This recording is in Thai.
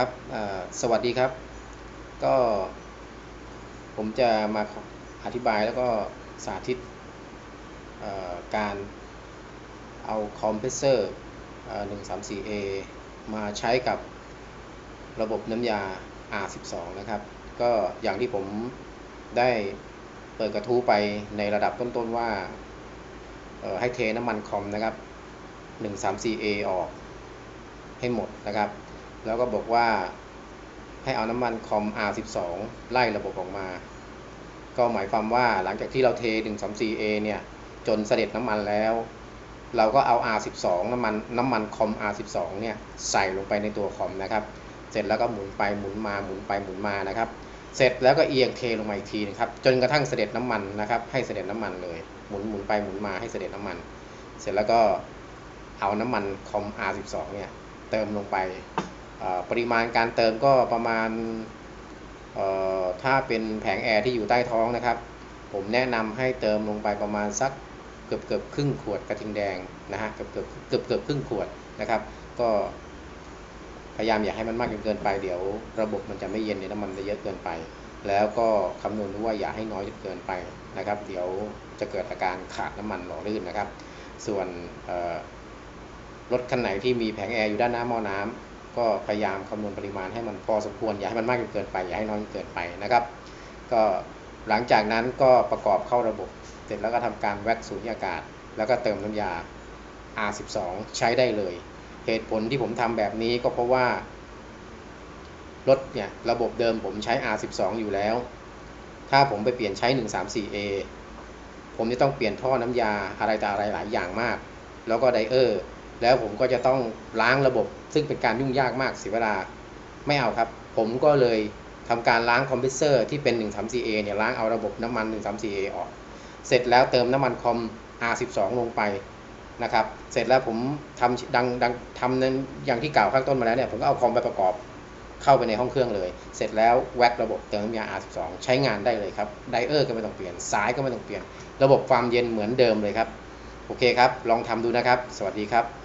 ครับ สวัสดีครับ ก็ผมจะมาอธิบายแล้วก็สาธิตการเอาคอมเพรสเซอร์ 134A มาใช้กับระบบน้ำยา R12 นะครับ ก็อย่างที่ผมได้เปิดกระทู้ไปในระดับต้นๆว่าให้เทน้ำมันคอมนะครับ 134A ออกให้หมดนะครับ แล้วก็บอกว่าให้เอาน้ำมันคอม R12 ไล่ระบบออกมา ก็หมายความว่าหลังจากที่เราเท 134A เนี่ย จนเสด็จน้ำมันแล้ว เราก็เอา R12 น้ำมันน้ำมันคอม R12 เนี่ยใส่ลงไปในตัวคอมนะครับ เสร็จแล้วก็หมุนไปหมุนมาหมุนไปหมุนมานะครับ เสร็จแล้วก็เอียงเทลงมาอีกทีนะครับ จนกระทั่งเสด็จน้ำมันนะครับ ให้เสด็จน้ำมันเลย หมุนหมุนไปหมุนมาให้เสด็จน้ำมัน เสร็จแล้วก็เอาน้ำมันคอม R12 เนี่ยเติมลงไป ปริมาณการเติมก็ประมาณถ้าเป็นแผงแอร์ที่อยู่ใต้ท้องนะครับ ผมแนะนำให้เติมลงไปประมาณสักเกือบเกือบครึ่งขวดกระทิงแดงนะฮะเกือบเกือบเกือบเกือบครึ่งขวดนะครับ ก็พยายามอย่าให้มันมากจนเกินไปเดี๋ยว ระบบมันจะไม่เย็นเดี๋ยวน้ำมันจะเยอะเกินไป แล้วก็คำนวณดูว่าอย่าให้น้อยจนเกินไปนะครับ เดี๋ยวจะเกิดอาการขาดน้ำมันหล่อลื่นนะครับ ส่วนรถคันไหนที่มีแผงแอร์อยู่ด้านหน้าหม้อน้ำ ก็พยายามคำนวณปริมาณให้มันพอสมควรอย่าให้มันมากจนเกินไปอย่าให้น้อยจนเกินไปนะครับ ก็หลังจากนั้นก็ประกอบเข้าระบบ เสร็จแล้วก็ทำการแว็กสูญญากาศ แล้วก็เติมน้ำยา R12 ใช้ได้เลย เหตุผลที่ผมทำแบบนี้ก็เพราะว่ารถเนี่ยระบบเดิมผมใช้ R12 อยู่แล้ว ถ้าผมไปเปลี่ยนใช้ 134A ผมจะต้องเปลี่ยนท่อน้ำยาอะไรต่ออะไรหลายอย่างมาก แล้วก็ไดเออร์ แล้วผมก็จะต้องล้างระบบ ซึ่งเป็นการยุ่งยากมากเสียเวลาไม่เอาครับ ผมก็เลยทำการล้างคอมเพรสเซอร์ที่เป็น 134A เนี่ยล้างเอาระบบน้ำมัน 134A ออก เสร็จแล้วเติมน้ำมันคอม R12 ลงไปนะครับ เสร็จแล้วผมทำดังดังทำนั้นอย่างที่กล่าวข้างต้นมาแล้วเนี่ยผมก็เอาคอมไปประกอบเข้าไปในห้องเครื่องเลย เสร็จแล้วแว็กระบบเติมน้ำยา R12 ใช้งานได้เลยครับ ไดเออร์ก็ไม่ต้องเปลี่ยน สายก็ไม่ต้องเปลี่ยน ระบบความเย็นเหมือนเดิมเลยครับ โอเคครับ ลองทำดูนะครับ สวัสดีครับ